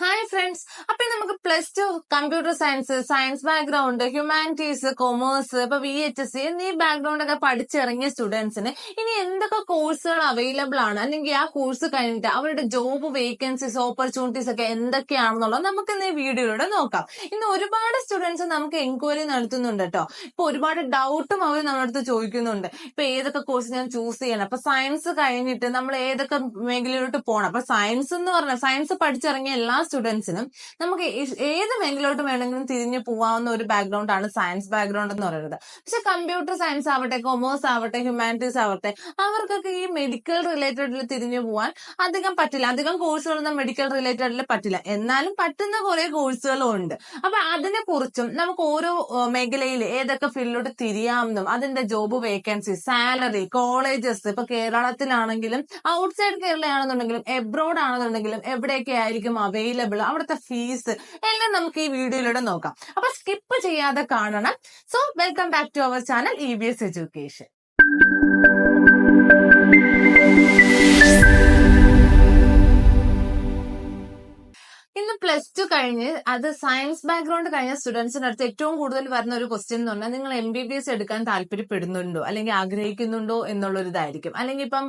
Hi friends അപ്പൊ നമുക്ക് plus two computer science science background humanities commerce ഇപ്പൊ V H S C എന്നീ background ഒക്കെ പഠിച്ചിറങ്ങിയ സ്റ്റുഡൻസിന് ഇനി എന്തൊക്കെ കോഴ്സുകൾ അവൈലബിൾ ആണ്? അല്ലെങ്കിൽ ആ കോഴ്സ് കഴിഞ്ഞിട്ട് അവരുടെ ജോബ് വേക്കൻസീസ് ഓപ്പർച്യൂണിറ്റീസ് ഒക്കെ എന്തൊക്കെയാണെന്നുള്ളത് നമുക്ക് ഇന്ന് ഈ വീഡിയോയിലൂടെ നോക്കാം. ഇന്ന് ഒരുപാട് സ്റ്റുഡൻസ് നമുക്ക് എൻക്വയറി നടത്തുന്നുണ്ട് കേട്ടോ. ഇപ്പൊ ഒരുപാട് ഡൗട്ടും അവർ നമ്മുടെ അടുത്ത് ചോദിക്കുന്നുണ്ട്. ഇപ്പൊ ഏതൊക്കെ കോഴ്സ് ഞാൻ ചൂസ് ചെയ്യണം? അപ്പൊ സയൻസ് കഴിഞ്ഞിട്ട് നമ്മൾ ഏതൊക്കെ മേഖലയിലോട്ട് പോകണം അപ്പൊ സയൻസ് എന്ന് പറഞ്ഞാൽ സയൻസ് പഠിച്ചിറങ്ങിയ എല്ലാ സ്റ്റുഡൻസിനും നമുക്ക് ഏത് മേഖലയിലോട്ട് വേണമെങ്കിലും തിരിഞ്ഞു പോവാവുന്ന ഒരു ബാക്ക്ഗ്രൗണ്ട് ആണ് സയൻസ് ബാക്ക്ഗ്രൗണ്ട് എന്ന് പറയുന്നത്. പക്ഷെ കമ്പ്യൂട്ടർ സയൻസ് ആവട്ടെ കൊമേഴ്സ് ആവട്ടെ ഹ്യൂമാനിറ്റീസ് ആവട്ടെ അവർക്കൊക്കെ ഈ മെഡിക്കൽ റിലേറ്റഡിൽ തിരിഞ്ഞു പോവാൻ അധികം പറ്റില്ല. അധികം കോഴ്സുകളൊന്നും മെഡിക്കൽ റിലേറ്റഡിൽ പറ്റില്ല. എന്നാലും പറ്റുന്ന കുറെ കോഴ്സുകളും ഉണ്ട് അപ്പൊ അതിനെ കുറിച്ചും നമുക്ക് ഓരോ മേഖലയിൽ ഏതൊക്കെ ഫീൽഡിലോട്ട് തിരിയാമെന്നും അതിന്റെ ജോബ് വേക്കൻസി സാലറി കോളേജസ് ഇപ്പൊ കേരളത്തിലാണെങ്കിലും ഔട്ട്സൈഡ് കേരളയാണെന്നുണ്ടെങ്കിലും എബ്രോഡ് ആണെന്നുണ്ടെങ്കിലും എവിടെയൊക്കെ ആയിരിക്കും അവൈലബിൾ അവിടുത്തെ ഫീസ് എല്ലാം നമുക്ക് ഈ വീഡിയോയിലൂടെ നോക്കാം. അപ്പൊ സ്കിപ്പ് ചെയ്യാതെ കാണണം. So welcome back to our channel E education plus two കഴിഞ്ഞ് അത് സയൻസ് ബാക്ക്ഗ്രൗണ്ട് കഴിഞ്ഞ സ്റ്റുഡൻസിന്റെ അടുത്ത് ഏറ്റവും കൂടുതൽ വരുന്ന ഒരു ക്വസ്റ്റ്യൻ എന്ന് പറഞ്ഞാൽ നിങ്ങൾ എം ബി ബി എസ് എടുക്കാൻ താല്പര്യപ്പെടുന്നുണ്ടോ? അല്ലെങ്കിൽ ആഗ്രഹിക്കുന്നുണ്ടോ എന്നുള്ളൊരു ഇതായിരിക്കും. അല്ലെങ്കിൽ ഇപ്പം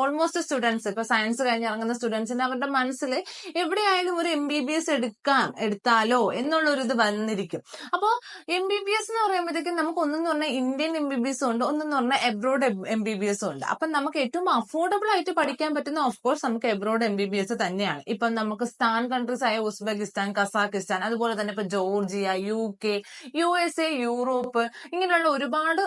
ഓൾമോസ്റ്റ് സ്റ്റുഡൻസ് ഇപ്പൊ സയൻസ് കഴിഞ്ഞ് ഇറങ്ങുന്ന സ്റ്റുഡൻസിന് അവരുടെ മനസ്സിൽ എവിടെയായാലും ഒരു എം ബി ബി എസ് എടുക്കാം എടുത്താലോ എന്നുള്ളൊരു ഇത് വന്നിരിക്കും. അപ്പോൾ എം ബി ബി എസ് എന്ന് പറയുമ്പോഴത്തേക്കും നമുക്ക് ഒന്നെന്ന് പറഞ്ഞാൽ Indian M B B S ഉണ്ട് ഒന്നെന്ന് പറഞ്ഞാൽ abroad M B B S ഉണ്ട്. അപ്പം നമുക്ക് ഏറ്റവും അഫോർഡബിൾ ആയിട്ട് പഠിക്കാൻ പറ്റുന്ന ഓഫ് കോഴ്സ് നമുക്ക് abroad M B B S തന്നെയാണ്. ഇപ്പം നമുക്ക് സ്ഥാൻ കൺട്രീസ് ആയ ഉസ്ബെക്കിസ്ഥാൻ കസാഖിസ്ഥാൻ അതുപോലെ തന്നെ ഇപ്പൊ Georgia U K U S A Europe ഇങ്ങനെയുള്ള ഒരുപാട്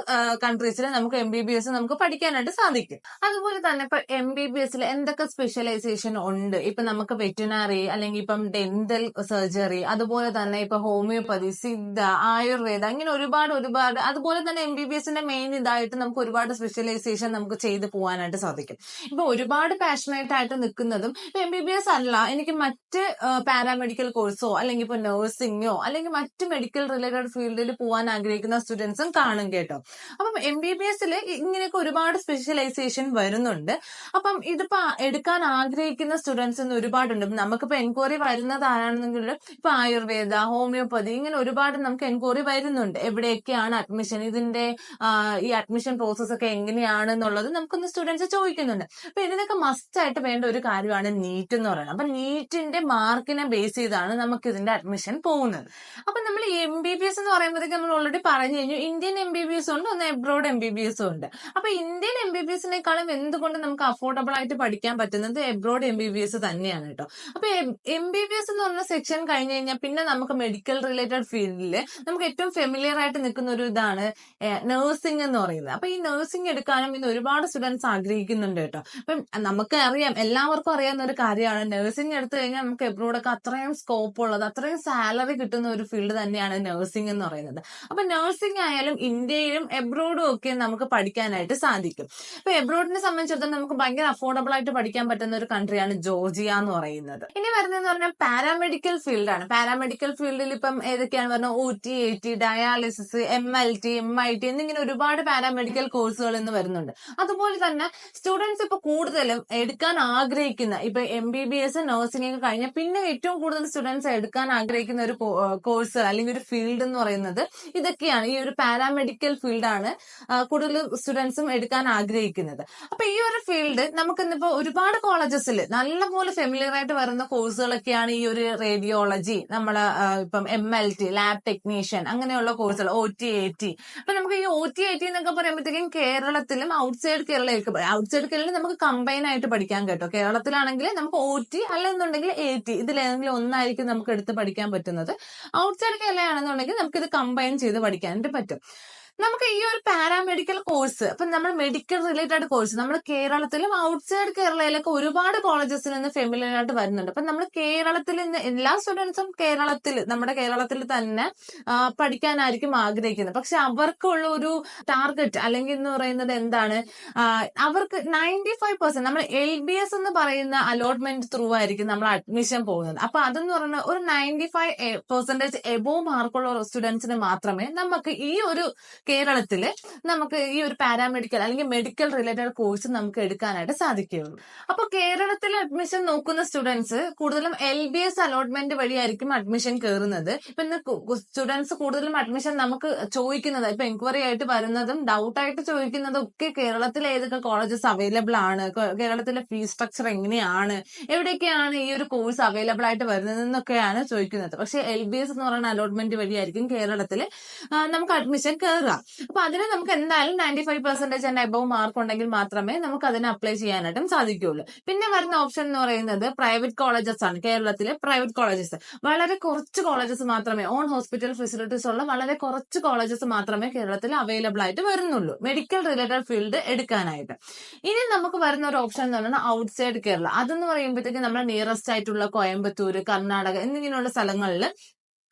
കൺട്രീസിൽ നമുക്ക് എം ബി ബി എസ് നമുക്ക് പഠിക്കാനായിട്ട് സാധിക്കും. അതുപോലെ തന്നെ ഇപ്പൊ എം ബി ബി എസിൽ എന്തൊക്കെ സ്പെഷ്യലൈസേഷൻ ഉണ്ട്? ഇപ്പൊ നമുക്ക് വെറ്റിനറി അല്ലെങ്കിൽ ഇപ്പം ഡെന്റൽ സർജറി അതുപോലെ തന്നെ ഇപ്പൊ ഹോമിയോപ്പതി സിദ്ധ ആയുർവേദ ഇങ്ങനെ ഒരുപാട് ഒരുപാട് അതുപോലെ തന്നെ എം ബി ബി എസിന്റെ മെയിൻ ഇതായിട്ട് നമുക്ക് ഒരുപാട് സ്പെഷ്യലൈസേഷൻ നമുക്ക് ചെയ്തു പോകാനായിട്ട് സാധിക്കും. ഇപ്പൊ ഒരുപാട് പാഷനേറ്റ് ആയിട്ട് നിൽക്കുന്നതും എം ബി ബി എസ് അല്ല. എനിക്ക് മറ്റ് പാരാമെഡിക്കൽ കോഴ്സോ അല്ലെങ്കിൽ ഇപ്പൊ നഴ്സിംഗോ അല്ലെങ്കിൽ മറ്റ് മെഡിക്കൽ റിലേറ്റഡ് ഫീൽഡിൽ പോകാൻ ആഗ്രഹിക്കുന്ന സ്റ്റുഡൻസും കാണും കേട്ടോ. അപ്പം എം ബി ബി എസിൽ ഇങ്ങനെയൊക്കെ ഒരുപാട് സ്പെഷ്യലൈസേഷൻ വരുന്നുണ്ട്. അപ്പം ഇതിപ്പോ എടുക്കാൻ ആഗ്രഹിക്കുന്ന സ്റ്റുഡൻസ് ഒരുപാടുണ്ട്. ഇപ്പം നമുക്കിപ്പോ എൻക്വയറി വരുന്നത് ആരാണെന്നെങ്കിൽ ഇപ്പൊ ആയുർവേദ ഹോമിയോപ്പതി ഇങ്ങനെ ഒരുപാട് നമുക്ക് എൻക്വയറി വരുന്നുണ്ട്. എവിടെയൊക്കെയാണ് അഡ്മിഷൻ ഇതിന്റെ ഈ അഡ്മിഷൻ പ്രോസസ് ഒക്കെ എങ്ങനെയാണ് എന്നുള്ളത് നമുക്കൊന്ന് സ്റ്റുഡൻസ് ചോദിക്കുന്നുണ്ട്. അപ്പൊ ഇതിനൊക്കെ മസ്റ്റ് ആയിട്ട് വേണ്ട ഒരു കാര്യമാണ് നീറ്റ് എന്ന് പറയുന്നത്. അപ്പൊ നീറ്റിന്റെ മാർക്കിനെ ബേസ് ചെയ്താണ് നമുക്ക് ഇതിന്റെ അഡ്മിഷൻ പോകുന്നത് അപ്പൊ നമ്മൾ എം ബി ബി എസ് എന്ന് പറയുമ്പോഴത്തേക്ക് നമ്മൾ ഓൾറെഡി പറഞ്ഞു കഴിഞ്ഞു. Indian M B B S ഉണ്ട് ഒന്ന് എബ്രോഡ് എം ബി ബി എസും ഉണ്ട്. അപ്പൊ ഇന്ത്യൻ എം ബി ബി എസിനേക്കാളും എന്തുകൊണ്ട് നമുക്ക് അഫോർഡബിൾ ആയിട്ട് പഠിക്കാൻ പറ്റുന്നത് abroad M B B S തന്നെയാണ് കേട്ടോ അപ്പൊ എം ബി ബി എസ് എന്ന് പറഞ്ഞ സെക്ഷൻ കഴിഞ്ഞു കഴിഞ്ഞാൽ പിന്നെ നമുക്ക് മെഡിക്കൽ റിലേറ്റഡ് ഫീൽഡിൽ നമുക്ക് ഏറ്റവും ഫെമിലിയർ ആയിട്ട് നിൽക്കുന്ന ഒരു ഇതാണ് നഴ്സിംഗ് എന്ന് പറയുന്നത്. അപ്പൊ ഈ നഴ്സിംഗ് എടുക്കാനും ഇന്ന് ഒരുപാട് സ്റ്റുഡൻസ് ആഗ്രഹിക്കുന്നുണ്ട് കേട്ടോ അപ്പം നമുക്ക് അറിയാം എല്ലാവർക്കും അറിയാവുന്ന ഒരു കാര്യമാണ്. നഴ്സിംഗ് എടുത്തു കഴിഞ്ഞാൽ നമുക്ക് എബ്രോഡൊക്കെ അത്രയും സ്കോപ്പ് ഉള്ളത് അത്രയും സാലറി കിട്ടുന്ന ഒരു ഫീൽഡ് തന്നെയാണ് നഴ്സിംഗ് എന്ന് പറയുന്നത്. അപ്പൊ നഴ്സിംഗ് ആയാലും ഇന്ത്യയിലും എബ്രോഡും ഒക്കെ നമുക്ക് പഠിക്കാനായിട്ട് സാധിക്കും. അപ്പൊ എബ്രോഡിനെ സംബന്ധിച്ചിടത്തോളം നമുക്ക് ഭയങ്കര അഫോർഡബിൾ ആയിട്ട് പഠിക്കാൻ പറ്റുന്ന ഒരു കൺട്രിയാണ് ജോർജിയ എന്ന് പറയുന്നത്. ഇനി വരുന്നതെന്ന് പറഞ്ഞാൽ പാരാമെഡിക്കൽ ഫീൽഡാണ് പാരാമെഡിക്കൽ ഫീൽഡിൽ ഇപ്പം ഏതൊക്കെയാണ് പറഞ്ഞാൽ O T A T dialysis M L T M I T എന്നിങ്ങനെ ഒരുപാട് പാരാമെഡിക്കൽ കോഴ്സുകൾ ഇന്ന് വരുന്നുണ്ട്. അതുപോലെ തന്നെ സ്റ്റുഡൻസ് ഇപ്പൊ കൂടുതലും എടുക്കാൻ ആഗ്രഹിക്കുന്ന ഇപ്പൊ M B B S nursing ഒക്കെ കഴിഞ്ഞാൽ പിന്നെ ഏറ്റവും കൂടുതൽ സ്റ്റുഡൻസ് എടുക്കാൻ ആഗ്രഹിക്കുന്ന ഒരു കോഴ്സ് അല്ലെങ്കിൽ ഒരു ഫീൽഡ് എന്ന് പറയുന്നത് ഇതൊക്കെയാണ്. ഈ ഒരു പാരാമെഡിക്കൽ ഫീൽഡാണ് കൂടുതൽ സ്റ്റുഡൻസും എടുക്കാൻ ആഗ്രഹിക്കുന്നത്. അപ്പൊ ഈ ഒരു ഫീൽഡ് നമുക്ക് ഇന്നിപ്പോ ഒരുപാട് കോളേജസിൽ നല്ലപോലെ ഫെമിലിയർ ആയിട്ട് വരുന്ന കോഴ്സുകളൊക്കെയാണ് ഈ ഒരു റേഡിയോളജി നമ്മളെ ഇപ്പം M L T lab technician അങ്ങനെയുള്ള കോഴ്സുകൾ ഒ ടി എ ടി അപ്പൊ നമുക്ക് ഈ ഒ ടി എ ടി എന്നൊക്കെ പറയുമ്പോഴത്തേക്കും കേരളത്തിലും ഔട്ട് ഔട്ട്സൈഡ് കേരളയിലേക്ക് ഔട്ട്സൈഡ് കേരളയിൽ നമുക്ക് കമ്പൈൻ ആയിട്ട് പഠിക്കാൻ കേട്ടോ. കേരളത്തിലാണെങ്കിൽ നമുക്ക് ഒ ടി അല്ലെന്നുണ്ടെങ്കിൽ എ ടി ഇതിലേതെങ്കിലും ഒന്നായിരിക്കും നമുക്ക് എടുത്ത് പഠിക്കാൻ പറ്റുന്നത്. ഔട്ട്സൈഡ് കേരളയാണെന്നുണ്ടെങ്കിൽ നമുക്കിത് കമ്പൈൻ ചെയ്ത് പഠിക്കാനായിട്ട് പറ്റും. നമുക്ക് ഈ ഒരു പാരാമെഡിക്കൽ കോഴ്സ് അപ്പൊ നമ്മൾ മെഡിക്കൽ റിലേറ്റഡ് കോഴ്സ് നമ്മൾ കേരളത്തിലും ഔട്ട്സൈഡ് കേരളയിലൊക്കെ ഒരുപാട് കോളേജസിൽ നിന്ന് ഫെമിലിയർ ആയിട്ട് വരുന്നുണ്ട്. അപ്പൊ നമ്മൾ കേരളത്തിൽ നിന്ന് എല്ലാ സ്റ്റുഡൻസും കേരളത്തിൽ നമ്മുടെ കേരളത്തിൽ തന്നെ പഠിക്കാനായിരിക്കും ആഗ്രഹിക്കുന്നത്. പക്ഷെ അവർക്കുള്ള ഒരു ടാർഗറ്റ് അല്ലെങ്കിൽ എന്ന് പറയുന്നത് എന്താണ്? അവർക്ക് നയന്റി ഫൈവ് പെർസെന്റ് നമ്മൾ എൽ ബി എസ് എന്ന് പറയുന്ന അലോട്ട്മെന്റ് ത്രൂ ആയിരിക്കും നമ്മൾ അഡ്മിഷൻ പോകുന്നത്. അപ്പൊ അതെന്ന് പറയുന്നത് ഒരു നയന്റി ഫൈവ് പെർസെന്റേജ് എബോവ് മാർക്കുള്ള സ്റ്റുഡൻസിന് മാത്രമേ നമുക്ക് ഈ ഒരു കേരളത്തിൽ നമുക്ക് ഈ ഒരു പാരാമെഡിക്കൽ അല്ലെങ്കിൽ മെഡിക്കൽ റിലേറ്റഡ് കോഴ്സ് നമുക്ക് എടുക്കാനായിട്ട് സാധിക്കുകയുള്ളൂ. അപ്പൊ കേരളത്തിൽ അഡ്മിഷൻ നോക്കുന്ന സ്റ്റുഡൻസ് കൂടുതലും എൽ ബി എസ് അലോട്ട്മെന്റ് വഴിയായിരിക്കും അഡ്മിഷൻ കയറുന്നത് ഇപ്പൊ ഇന്ന് സ്റ്റുഡൻസ് കൂടുതലും അഡ്മിഷൻ നമുക്ക് ചോദിക്കുന്നത് ഇപ്പൊ എൻക്വയറി ആയിട്ട് വരുന്നതും ഡൗട്ട് ആയിട്ട് ചോദിക്കുന്നതും ഒക്കെ കേരളത്തിൽ ഏതൊക്കെ കോളേജസ് അവൈലബിൾ ആണ്? കേരളത്തിലെ ഫീസ് സ്ട്രക്ചർ എങ്ങനെയാണ്? എവിടെയൊക്കെയാണ് ഈ ഒരു കോഴ്സ് അവൈലബിൾ ആയിട്ട് വരുന്നത് എന്നൊക്കെയാണ് ചോദിക്കുന്നത്. പക്ഷെ എൽ ബി എസ് എന്ന് പറയുന്ന അലോട്ട്മെന്റ് വഴിയായിരിക്കും കേരളത്തിൽ നമുക്ക് അഡ്മിഷൻ കയറുക അപ്പൊ അതിന് നമുക്ക് എന്തായാലും ninety five percentage and above mark ഉണ്ടെങ്കിൽ മാത്രമേ നമുക്ക് അതിന് അപ്ലൈ ചെയ്യാനായിട്ടും സാധിക്കുകയുള്ളൂ. പിന്നെ വരുന്ന ഓപ്ഷൻ എന്ന് പറയുന്നത് പ്രൈവറ്റ് കോളേജസ് ആണ്. കേരളത്തിലെ പ്രൈവറ്റ് കോളേജസ് വളരെ കുറച്ച് കോളേജസ് മാത്രമേ ഓൺ ഹോസ്പിറ്റൽ ഫെസിലിറ്റീസ് ഉള്ള വളരെ കുറച്ച് കോളേജസ് മാത്രമേ കേരളത്തിൽ അവൈലബിൾ ആയിട്ട് വരുന്നുള്ളൂ. മെഡിക്കൽ റിലേറ്റഡ് ഫീൽഡ് എടുക്കാനായിട്ട്. ഇനി നമുക്ക് വരുന്ന ഒരു ഓപ്ഷൻ എന്ന് പറയുന്നത് ഔട്ട് സൈഡ് കേരള. അതെന്ന് പറയുമ്പോഴത്തേക്ക് നമ്മുടെ നിയറസ്റ്റ് ആയിട്ടുള്ള കോയമ്പത്തൂർ കർണാടക എന്നിങ്ങനെയുള്ള സ്ഥലങ്ങളിൽ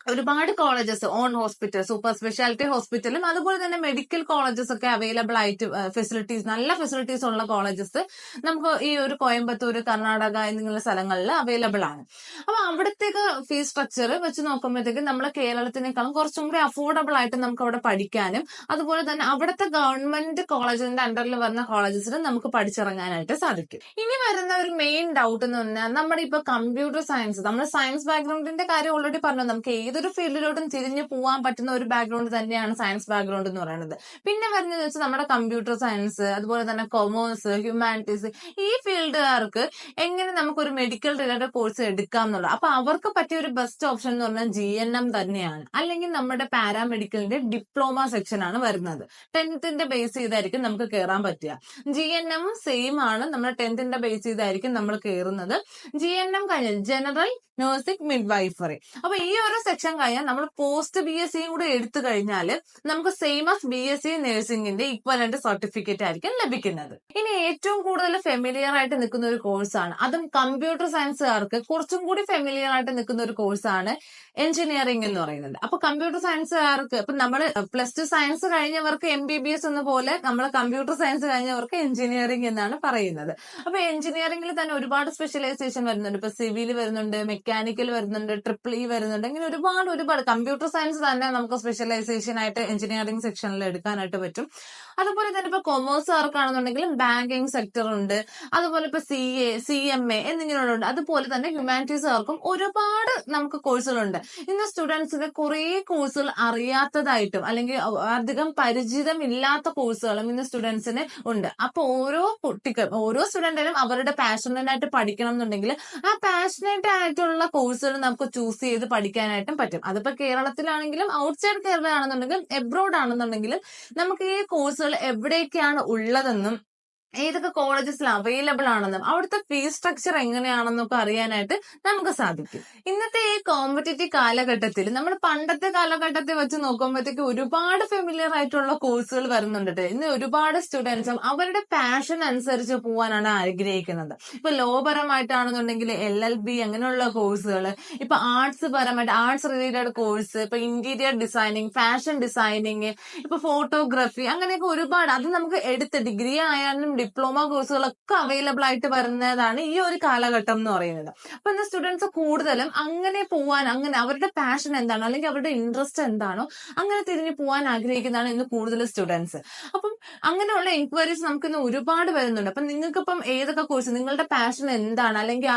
ഒരുപാട് colleges on hospital super speciality ഹോസ്പിറ്റലും അതുപോലെ തന്നെ മെഡിക്കൽ കോളേജസ് ഒക്കെ അവൈലബിൾ ആയിട്ട് ഫെസിലിറ്റീസ് നല്ല ഫെസിലിറ്റീസ് ഉള്ള കോളേജസ് നമുക്ക് ഈ ഒരു കോയമ്പത്തൂർ കർണാടക എന്നിങ്ങനെയുള്ള സ്ഥലങ്ങളിൽ അവൈലബിൾ ആണ്. അപ്പൊ അവിടത്തേക്ക് ഫീസ് സ്ട്രക്ചർ വെച്ച് നോക്കുമ്പോഴത്തേക്ക് നമ്മളെ കേരളത്തിനേക്കാളും കുറച്ചും കൂടി അഫോർഡബിൾ ആയിട്ട് നമുക്ക് അവിടെ പഠിക്കാനും അതുപോലെ തന്നെ അവിടുത്തെ ഗവൺമെന്റ് കോളേജിന്റെ അണ്ടറിൽ വരുന്ന കോളേജസിൽ നമുക്ക് പഠിച്ചിറങ്ങാനായിട്ട് സാധിക്കും. ഇനി വരുന്ന ഒരു മെയിൻ ഡൗട്ട് എന്ന് പറഞ്ഞാൽ നമ്മുടെ ഇപ്പൊ കമ്പ്യൂട്ടർ സയൻസ് നമ്മൾ സയൻസ് ബാക്ക്ഗ്രൗണ്ടിന്റെ കാര്യം ഓൾറെഡി പറഞ്ഞു. നമുക്ക് ഏതൊരു ഫീൽഡിലോട്ടും തിരിഞ്ഞു പോകാൻ പറ്റുന്ന ഒരു ബാക്ക്ഗ്രൗണ്ട് തന്നെയാണ് സയൻസ് ബാക്ക്ഗ്രൗണ്ട് എന്ന് പറയുന്നത്. പിന്നെ വരുന്നത് വെച്ചാൽ നമ്മുടെ കമ്പ്യൂട്ടർ സയൻസ് അതുപോലെ തന്നെ കൊമേഴ്സ് ഹ്യൂമാനിറ്റീസ് ഈ ഫീൽഡുകാർക്ക് എങ്ങനെ നമുക്കൊരു മെഡിക്കൽ റിലേറ്റഡ് കോഴ്സ് എടുക്കാം എന്നുള്ളത് അപ്പൊ അവർക്ക് പറ്റിയ ഒരു ബെസ്റ്റ് ഓപ്ഷൻ എന്ന് പറഞ്ഞാൽ ജി എൻ എം തന്നെയാണ്. അല്ലെങ്കിൽ നമ്മുടെ പാരാമെഡിക്കലിന്റെ ഡിപ്ലോമ സെക്ഷൻ ആണ് വരുന്നത്. ടെൻത്തിന്റെ ബേസ് ചെയ്തായിരിക്കും നമുക്ക് കയറാൻ പറ്റുക. ജി എൻ എം സെയിം ആണ്. നമ്മുടെ ടെൻത്തിന്റെ ബേസ് ചെയ്തായിരിക്കും നമ്മൾ കയറുന്നത് ജി എൻ എം കഴിഞ്ഞ ജനറൽ നഴ്സിംഗ് മിഡ് വൈഫറി അപ്പൊ ഈ ഒരു സെക്ഷൻ കഴിഞ്ഞാൽ നമ്മൾ പോസ്റ്റ് ബി എസ് സിയും കൂടെ എടുത്തു കഴിഞ്ഞാൽ നമുക്ക് same as B S C നഴ്സിംഗിന്റെ equivalent certificate ആയിരിക്കും ലഭിക്കുന്നത്. ഇനി ഏറ്റവും കൂടുതൽ ഫെമിലിയർ ആയിട്ട് നിൽക്കുന്ന ഒരു കോഴ്സാണ് അതും കമ്പ്യൂട്ടർ സയൻസുകാർക്ക് കുറച്ചും കൂടി ഫെമിലിയർ ആയിട്ട് നിൽക്കുന്ന ഒരു കോഴ്സാണ് എഞ്ചിനീയറിംഗ് എന്ന് പറയുന്നത്. അപ്പൊ കമ്പ്യൂട്ടർ സയൻസുകാർക്ക് ഇപ്പൊ നമ്മൾ പ്ലസ് ടു സയൻസ് കഴിഞ്ഞവർക്ക് എം ബി ബി എസ് എന്ന പോലെ നമ്മൾ കമ്പ്യൂട്ടർ സയൻസ് കഴിഞ്ഞവർക്ക് എഞ്ചിനീയറിംഗ് എന്നാണ് പറയുന്നത്. അപ്പൊ എഞ്ചിനീയറിംഗിൽ തന്നെ ഒരുപാട് സ്പെഷ്യലൈസേഷൻ വരുന്നുണ്ട്. ഇപ്പൊ സിവിൽ വരുന്നുണ്ട് മെക്കാനിക്കൽ വരുന്നുണ്ട് ട്രിപ്പിൾ ഇ വരുന്നുണ്ട് ഇങ്ങനെ ഒരുപാട് ഒരുപാട് ഒരുപാട് കമ്പ്യൂട്ടർ സയൻസ് തന്നെ നമുക്ക് സ്പെഷ്യലൈസേഷൻ ആയിട്ട് എഞ്ചിനീയറിംഗ് സെക്ഷനിൽ എടുക്കാനായിട്ട് പറ്റും. അതുപോലെ തന്നെ ഇപ്പൊ കൊമേഴ്സ് ആർക്കാണെന്നുണ്ടെങ്കിലും ബാങ്കിങ് സെക്ടർ ഉണ്ട്. അതുപോലെ ഇപ്പൊ C A C M A എന്നിങ്ങനെയുണ്ട് അതുപോലെ തന്നെ ഹ്യൂമാനിറ്റീസുകാർക്കും ഒരുപാട് നമുക്ക് കോഴ്സുകളുണ്ട് ഇന്ന് സ്റ്റുഡൻസിന് കുറേ കോഴ്സുകൾ അറിയാത്തതായിട്ടും അല്ലെങ്കിൽ അധികം പരിചിതമില്ലാത്ത കോഴ്സുകളും ഇന്ന് സ്റ്റുഡൻസിന് ഉണ്ട്. അപ്പൊ ഓരോ കുട്ടിക്കും ഓരോ സ്റ്റുഡന്റിനും അവരുടെ പാഷനായിട്ട് ആയിട്ട് പഠിക്കണം എന്നുണ്ടെങ്കിൽ ആ പാഷനേറ്റ് ആയിട്ടുള്ള കോഴ്സുകൾ നമുക്ക് ചൂസ് ചെയ്ത് പഠിക്കാനായിട്ടും പറ്റും. അതിപ്പോ കേരളത്തിലാണെങ്കിലും ഔട്ട്സൈഡ് കേരള ആണെന്നുണ്ടെങ്കിലും എബ്രോഡ് ആണെന്നുണ്ടെങ്കിലും നമുക്ക് ഈ കോഴ്സുകൾ എവിടെയൊക്കെയാണ് ഉള്ളതെന്നും ഏതൊക്കെ കോളേജസിൽ അവൈലബിൾ ആണെന്നും അവിടുത്തെ ഫീസ് സ്ട്രക്ചർ എങ്ങനെയാണെന്നൊക്കെ അറിയാനായിട്ട് നമുക്ക് സാധിക്കും. ഇന്നത്തെ ഈ കോമ്പറ്റേറ്റീവ് കാലഘട്ടത്തിൽ നമ്മൾ പണ്ടത്തെ കാലഘട്ടത്തെ വെച്ച് നോക്കുമ്പോഴത്തേക്ക് ഒരുപാട് ഫെമിലിയർ ആയിട്ടുള്ള കോഴ്സുകൾ വരുന്നുണ്ട് ഇന്ന് ഒരുപാട് സ്റ്റുഡൻസും അവരുടെ പാഷൻ അനുസരിച്ച് പോകാനാണ് ആഗ്രഹിക്കുന്നത്. ഇപ്പൊ ലോ പരമായിട്ടാണെന്നുണ്ടെങ്കിൽ എൽ എൽ ബി അങ്ങനെയുള്ള കോഴ്സുകൾ ഇപ്പൊ ആർട്സ് പരമായിട്ട് ആർട്സ് റിലേറ്റഡ് കോഴ്സ് ഇപ്പൊ ഇന്റീരിയർ ഡിസൈനിങ് ഫാഷൻ ഡിസൈനിങ് ഇപ്പൊ ഫോട്ടോഗ്രാഫി അങ്ങനെയൊക്കെ ഒരുപാട് അത് നമുക്ക് എടുത്ത് ഡിഗ്രി ആയാലും ഡിപ്ലോമ കോഴ്സുകളൊക്കെ അവൈലബിൾ ആയിട്ട് വരുന്നതാണ് ഈ ഒരു കാലഘട്ടം എന്ന് പറയുന്നത്. അപ്പൊ എന്താ സ്റ്റുഡൻസ് കൂടുതലും അങ്ങനെ പോവാൻ അങ്ങനെ അവരുടെ പാഷൻ എന്താണോ? അല്ലെങ്കിൽ അവരുടെ ഇൻട്രസ്റ്റ് എന്താണോ അങ്ങനെ തിരിഞ്ഞു പോവാൻ ആഗ്രഹിക്കുന്നതാണ് ഇന്ന് കൂടുതൽ സ്റ്റുഡൻസ് അപ്പം അങ്ങനെയുള്ള എൻക്വയറീസ് നമുക്ക് ഇന്ന് ഒരുപാട് വരുന്നുണ്ട്. അപ്പൊ നിങ്ങൾക്ക് ഇപ്പം ഏതൊക്കെ കോഴ്സ് നിങ്ങളുടെ പാഷൻ എന്താണ്? അല്ലെങ്കിൽ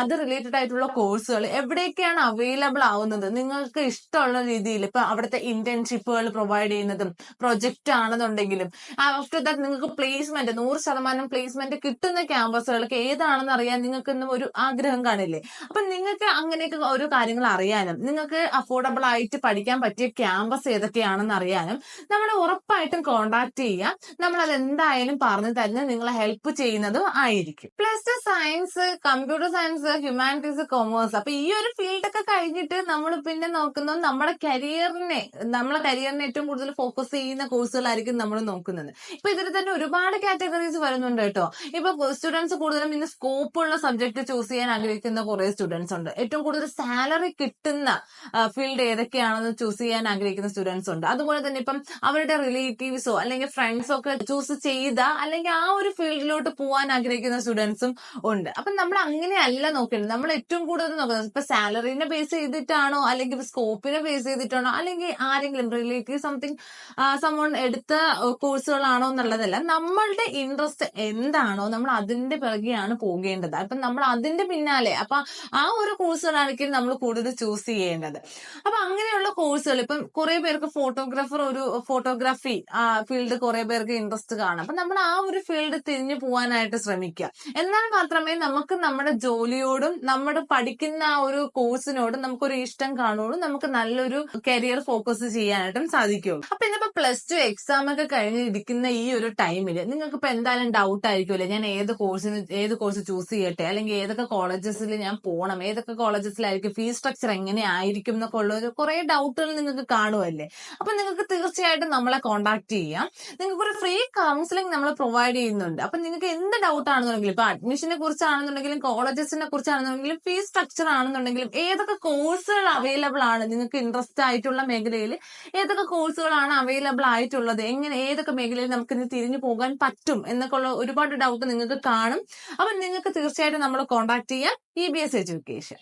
അത് റിലേറ്റഡ് ആയിട്ടുള്ള കോഴ്സുകൾ എവിടെയൊക്കെയാണ് അവൈലബിൾ ആവുന്നത്? നിങ്ങൾക്ക് ഇഷ്ടമുള്ള രീതിയിൽ ഇപ്പൊ അവിടുത്തെ ഇന്റേൺഷിപ്പുകൾ പ്രൊവൈഡ് ചെയ്യുന്നതും പ്രൊജക്റ്റ് ആണെന്നുണ്ടെങ്കിലും ആഫ്റ്റർ ദാറ്റ് നിങ്ങൾക്ക് പ്ലേസ്മെന്റ് നൂറ് ശതമാനം പ്ലേസ്മെന്റ് കിട്ടുന്ന ക്യാമ്പസുകൾക്ക് ഏതാണെന്ന് അറിയാൻ നിങ്ങൾക്ക് ഇന്നും ഒരു ആഗ്രഹം കാണില്ലേ? അപ്പൊ നിങ്ങൾക്ക് അങ്ങനെയൊക്കെ ഓരോ കാര്യങ്ങൾ അറിയാനും നിങ്ങൾക്ക് അഫോർഡബിൾ ആയിട്ട് പഠിക്കാൻ പറ്റിയ ക്യാമ്പസ് ഏതൊക്കെയാണെന്ന് അറിയാനും നമ്മളെ ഉറപ്പായിട്ടും കോണ്ടാക്ട് നമ്മൾ അത് എന്തായാലും പറഞ്ഞു തരുന്നത് നിങ്ങളെ ഹെൽപ്പ് ചെയ്യുന്നതും ആയിരിക്കും. Plus two science computer science humanities commerce അപ്പൊ ഈ ഒരു ഫീൽഡ് ഒക്കെ കഴിഞ്ഞിട്ട് നമ്മൾ പിന്നെ നോക്കുന്നത് നമ്മുടെ കരിയറിനെ നമ്മളെ കരിയറിനെ ഏറ്റവും കൂടുതൽ ഫോക്കസ് ചെയ്യുന്ന കോഴ്സുകളായിരിക്കും നമ്മൾ നോക്കുന്നത്. ഇപ്പൊ ഇതിൽ തന്നെ ഒരുപാട് കാറ്റഗറീസ് വരുന്നുണ്ട് കേട്ടോ. ഇപ്പൊ സ്റ്റുഡൻസ് കൂടുതലും ഇന്ന് സ്കോപ്പ് ഉള്ള സബ്ജക്ട് ചൂസ് ചെയ്യാൻ ആഗ്രഹിക്കുന്ന കുറെ സ്റ്റുഡൻസ് ഉണ്ട്. ഏറ്റവും കൂടുതൽ സാലറി കിട്ടുന്ന ഫീൽഡ് ഏതൊക്കെയാണെന്ന് ചൂസ് ചെയ്യാൻ ആഗ്രഹിക്കുന്ന സ്റ്റുഡൻസ് ഉണ്ട്. അതുപോലെ തന്നെ ഇപ്പം അവരുടെ റിലേറ്റീവ്സോ അല്ലെങ്കിൽ ഫ്രണ്ട്സോ ഒക്കെ ചൂസ് ചെയ്ത അല്ലെങ്കിൽ ആ ഒരു ഫീൽഡിലോട്ട് പോകാൻ ആഗ്രഹിക്കുന്ന സ്റ്റുഡൻസും ഉണ്ട്. അപ്പൊ നമ്മൾ അങ്ങനെയല്ല നോക്കേണ്ടത്. നമ്മൾ ഏറ്റവും കൂടുതൽ നോക്കുന്നത് ഇപ്പൊ സാലറിനെ ബേസ് ചെയ്തിട്ടാണോ അല്ലെങ്കിൽ സ്കോപ്പിനെ ബേസ് ചെയ്തിട്ടാണോ അല്ലെങ്കിൽ ആരെങ്കിലും റിലേറ്റീവ് സംതിങ് സമൺ എടുത്ത കോഴ്സുകളാണോ എന്നുള്ളതല്ല. നമ്മളുടെ ഇൻട്രസ്റ്റ് എന്താണോ നമ്മൾ അതിന്റെ പിറകെയാണ് പോകേണ്ടത്. അപ്പൊ നമ്മൾ അതിന്റെ പിന്നാലെ അപ്പൊ ആ ഒരു കോഴ്സുകളാണെങ്കിൽ നമ്മൾ കൂടുതൽ ചൂസ് ചെയ്യേണ്ടത്. അപ്പൊ അങ്ങനെയുള്ള കോഴ്സുകൾ ഇപ്പം കുറെ പേർക്ക് ഫോട്ടോഗ്രാഫർ ഒരു ഫോട്ടോഗ്രാഫി ഫീൽഡ് കുറെ പേർക്ക് ഇൻട്രസ്റ്റ് കാണും. അപ്പൊ നമ്മൾ ആ ഒരു ഫീൽഡ് തിരിഞ്ഞു പോകാനായിട്ട് ശ്രമിക്കുക. എന്നാൽ മാത്രമേ നമുക്ക് നമ്മുടെ ജോലിയോടും നമ്മുടെ പഠിക്കുന്ന ആ ഒരു കോഴ്സിനോടും നമുക്കൊരു ഇഷ്ടം കാണുള്ളൂ. നമുക്ക് നല്ലൊരു കരിയർ ഫോക്കസ് ചെയ്യാനായിട്ടും സാധിക്കുള്ളൂ. അപ്പൊ ഇന്നിപ്പോ പ്ലസ് ടു എക്സാം ഒക്കെ കഴിഞ്ഞിരിക്കുന്ന ഈ ഒരു ടൈമിൽ നിങ്ങൾക്ക് ഇപ്പൊ എന്തായാലും ഡൗട്ട് ആയിരിക്കുമല്ലേ? ഞാൻ ഏത് കോഴ്സിന് ഏത് കോഴ്സ് ചൂസ് ചെയ്യട്ടെ? അല്ലെങ്കിൽ ഏതൊക്കെ കോളേജസിൽ ഞാൻ പോകണം ഏതൊക്കെ കോളേജസിലായിരിക്കും ഫീസ് സ്ട്രക്ചർ എങ്ങനെ ആയിരിക്കും എന്നൊക്കെ ഉള്ള ഒരു കുറെ ഡൗട്ടുകൾ നിങ്ങൾക്ക് കാണുമല്ലേ? അപ്പൊ നിങ്ങൾക്ക് തീർച്ചയായിട്ടും നമ്മളെ കോൺടാക്ട് ചെയ്യാം. നിങ്ങൾക്ക് ഒരു ഫ്രീ കൗൺസിലിംഗ് നമ്മൾ പ്രൊവൈഡ് ചെയ്യുന്നുണ്ട്. അപ്പൊ നിങ്ങൾക്ക് എന്ത് ഡൗട്ട് ആണെന്നുണ്ടെങ്കിലും ഇപ്പൊ അഡ്മിഷനെ കുറിച്ചാണെന്നുണ്ടെങ്കിലും കോളേജസിനെ കുറിച്ചാണെന്നുണ്ടെങ്കിലും ഫീസ് സ്ട്രക്ചർ ആണെന്നുണ്ടെങ്കിലും ഏതൊക്കെ കോഴ്സുകൾ അവൈലബിൾ ആണ് നിങ്ങൾക്ക് ഇൻട്രസ്റ്റ് ആയിട്ടുള്ള മേഖലയിൽ ഏതൊക്കെ കോഴ്സുകളാണ് അവൈലബിൾ ആയിട്ടുള്ളത് എങ്ങനെ ഏതൊക്കെ മേഖലയിൽ നമുക്ക് ഇനി തിരിഞ്ഞു പോകാൻ പറ്റും എന്നൊക്കെ ഉള്ള ഒരുപാട് ഡൗട്ട് നിങ്ങൾക്ക് കാണും. അപ്പൊ നിങ്ങൾക്ക് തീർച്ചയായിട്ടും നമ്മൾ കോൺടാക്ട് ചെയ്യാം. E B S education